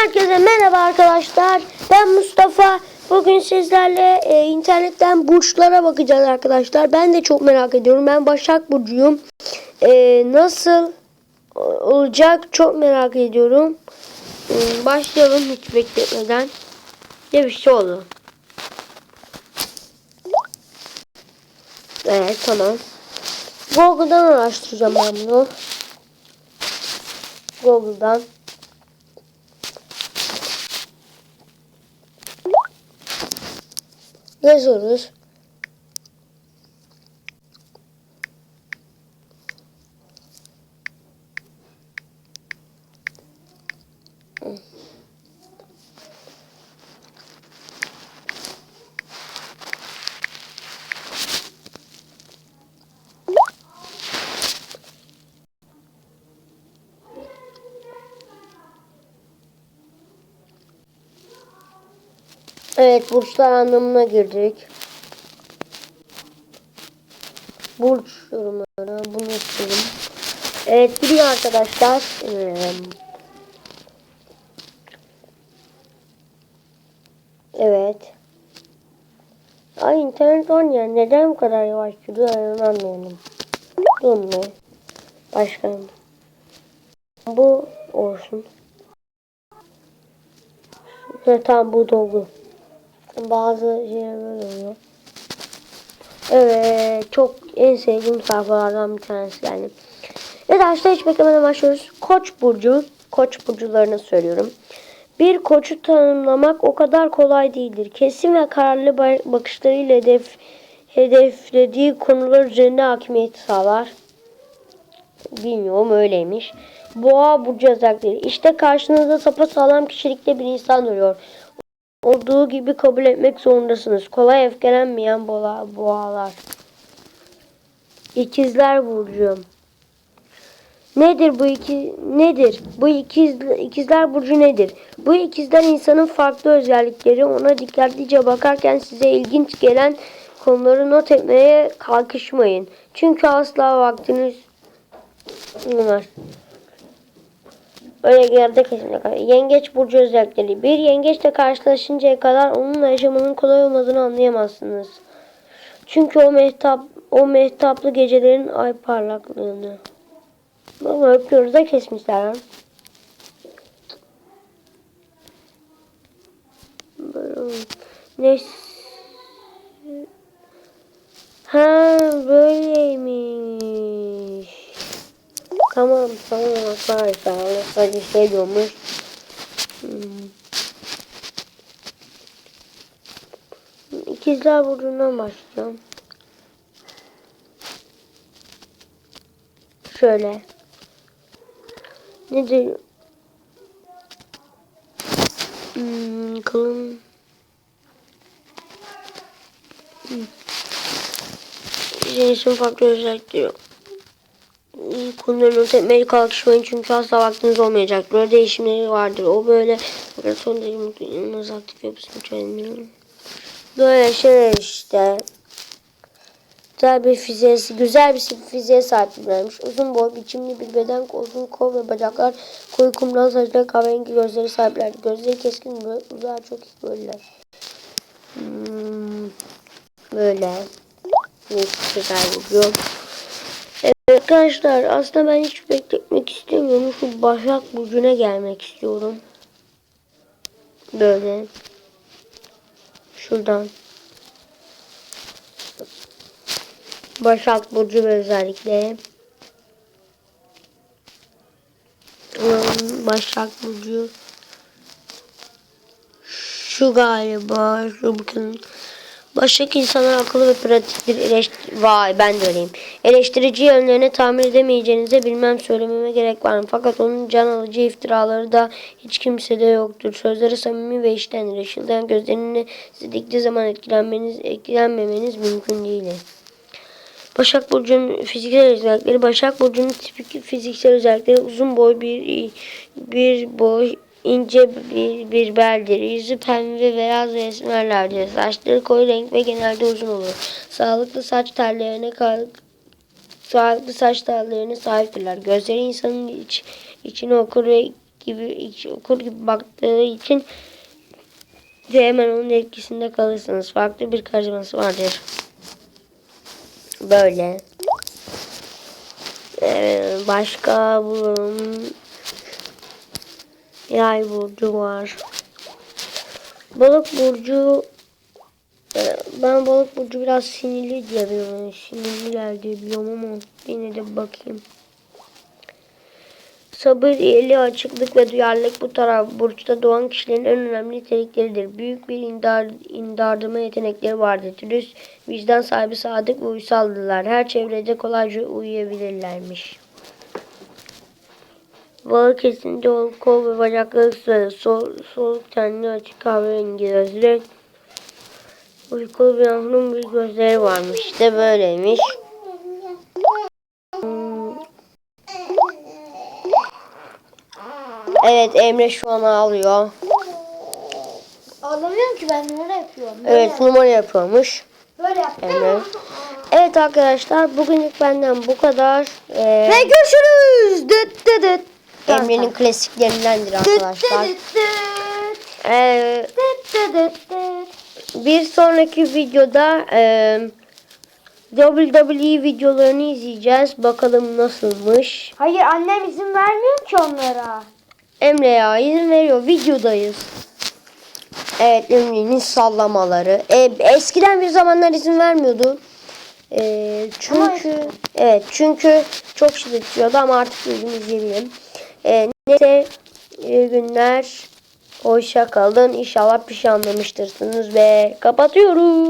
Herkese merhaba arkadaşlar. Ben Mustafa. Bugün sizlerle e, internetten burçlara bakacağız arkadaşlar. Ben de çok merak ediyorum. Ben Başak Burcu'yum. E, nasıl olacak çok merak ediyorum. E, başlayalım hiç bekletmeden. Ne bir şey oldu. Evet tamam. Google'dan araştıracağım ben bunu. Google'dan. Yazıyoruz. Evet burçlar anlamına girdik. Burç yorumları bunu istedim. Evet gidiyor arkadaşlar. Ee, Evet. Ay internet on ya neden bu kadar yavaş gidiyor ben anlayamadım. Dur ne? Başka. Bu olsun. Ha, tamam bu doldu. Bazı şeyler oluyor. Evet çok en sevdiğim sayfalardan bir tanesi yani. Evet arkadaşlar hiç beklemeden başlıyoruz. Koç burcu. Koç burcularını söylüyorum. Bir koçu tanımlamak o kadar kolay değildir. Kesin ve kararlı bakışlarıyla hedef, hedeflediği konular üzerinde hakimiyet sağlar. Bilmiyorum öyleymiş. Boğa burcu özellikleri. İşte karşınızda sapasağlam kişilikte bir insan duruyor. Olduğu gibi kabul etmek zorundasınız. Kolay öfkelenmeyen boğa, boğalar. İkizler burcu. Nedir bu iki nedir? Bu ikiz, ikizler burcu nedir? Bu ikizler insanın farklı özellikleri. Ona dikkatlice bakarken size ilginç gelen konuları not etmeye kalkışmayın. Çünkü asla vaktiniz var. Öyle yerde kesinlikle. Yengeç burcu özellikleri. Bir yengeçle karşılaşıncaya kadar onunla yaşamanın kolay olmadığını anlayamazsınız. Çünkü o mehtap o mehtaplı gecelerin ay parlaklığını. Baba öpüyoruz da kesmişler lan. Ne? Ha böyleymiş. Tamam tamam arkadaşlar. Sadece şey diyormuş. Hmm. İkizler burcundan başlayacağım. Şöyle. Nedir? Hmm, kalın. Hmm. Jenişin farklı özellikleri yok. Konuları not etmeye kalkışmayın çünkü asla vaktiniz olmayacak. Böyle değişimleri vardır. O böyle fakat son derece mutlu inanılmaz aktif yapısını çözemiyorum. Böyle şeyler işte. Güzel bir fiziğe, güzel bir fiziğe sahiplermiş. Uzun boy, biçimli bir beden, uzun kol ve bacaklar, koyu kumral saçlar, kahverengi gözleri sahipler. Gözleri keskin, böyle, uzağa çok iyi böyleler. Hmm, böyle. Ne güzel vuruyor. Arkadaşlar aslında ben hiç bekletmek istemiyorum. Şu Başak Burcu'na gelmek istiyorum. Böyle. Şuradan. Başak Burcu özellikle. Başak Burcu. Şu galiba. Şu bakın. Başak insanlar akıllı ve pratiktir. Eleştir Vay ben de öyleyim. Eleştirici yönlerine tahmin edemeyeceğinize bilmem söylememe gerek var mı? Fakat onun can alıcı iftiraları da hiç kimsede yoktur. Sözleri samimi ve iştendir. Işıldayan gözlerini size zaman etkilenmeniz, etkilenmemeniz mümkün değil. Başak Burcu'nun fiziksel özellikleri Başak Burcu'nun tipik fiziksel özellikleri uzun boy bir bir boy ince bir, bir beldir. Yüzü pembe ve beyaz ve esmerlerdir. Saçları koyu renk ve genelde uzun olur. Sağlıklı saç tellerine sağlıklı saç tellerine sahiptirler. Gözleri insanın iç, içini okur ve gibi iç- okur gibi baktığı için de hemen onun etkisinde kalırsınız. Farklı bir karizması vardır. Böyle. Ee, başka bunun yay burcu var. Balık burcu e, ben balık burcu biraz sinirli diye biliyorum. Sinirli geldi biliyorum ama yine de bakayım. Sabır, iyiliği, açıklık ve duyarlılık bu taraf burçta doğan kişilerin en önemli nitelikleridir. Büyük bir indar, indardıma yetenekleri vardır. Dürüst, vicdan sahibi, sadık ve uysaldırlar. Her çevrede kolayca uyuyabilirlermiş. Balık kesince ol, kol ve bacakları sırası. Sol, soluk tenli açık kahverengi gözleri. Uykulu bir yavrunun bir gözleri varmış. İşte böyleymiş. Evet Emre şu an ağlıyor. Anlamıyorum ki ben numara yapıyorum. Böyle Evet yap- numara yapıyormuş Böyle yap. Emre. Evet arkadaşlar bugünlük benden bu kadar. Ee, Ve görüşürüz. Dıt dıt dıt. Emre'nin klasiklerindendir arkadaşlar. Ee, bir sonraki videoda e, WWE videolarını izleyeceğiz. Bakalım nasılmış. Hayır annem izin vermiyor ki onlara. Emre ya izin veriyor. Videodayız. Evet Emre'nin sallamaları. E, eskiden bir zamanlar izin vermiyordu. E, çünkü evet çünkü çok şiddetliyordu ama artık gün izleyebilirim. E, neyse iyi günler. Hoşça kalın. İnşallah bir şey anlamıştırsınız ve kapatıyorum.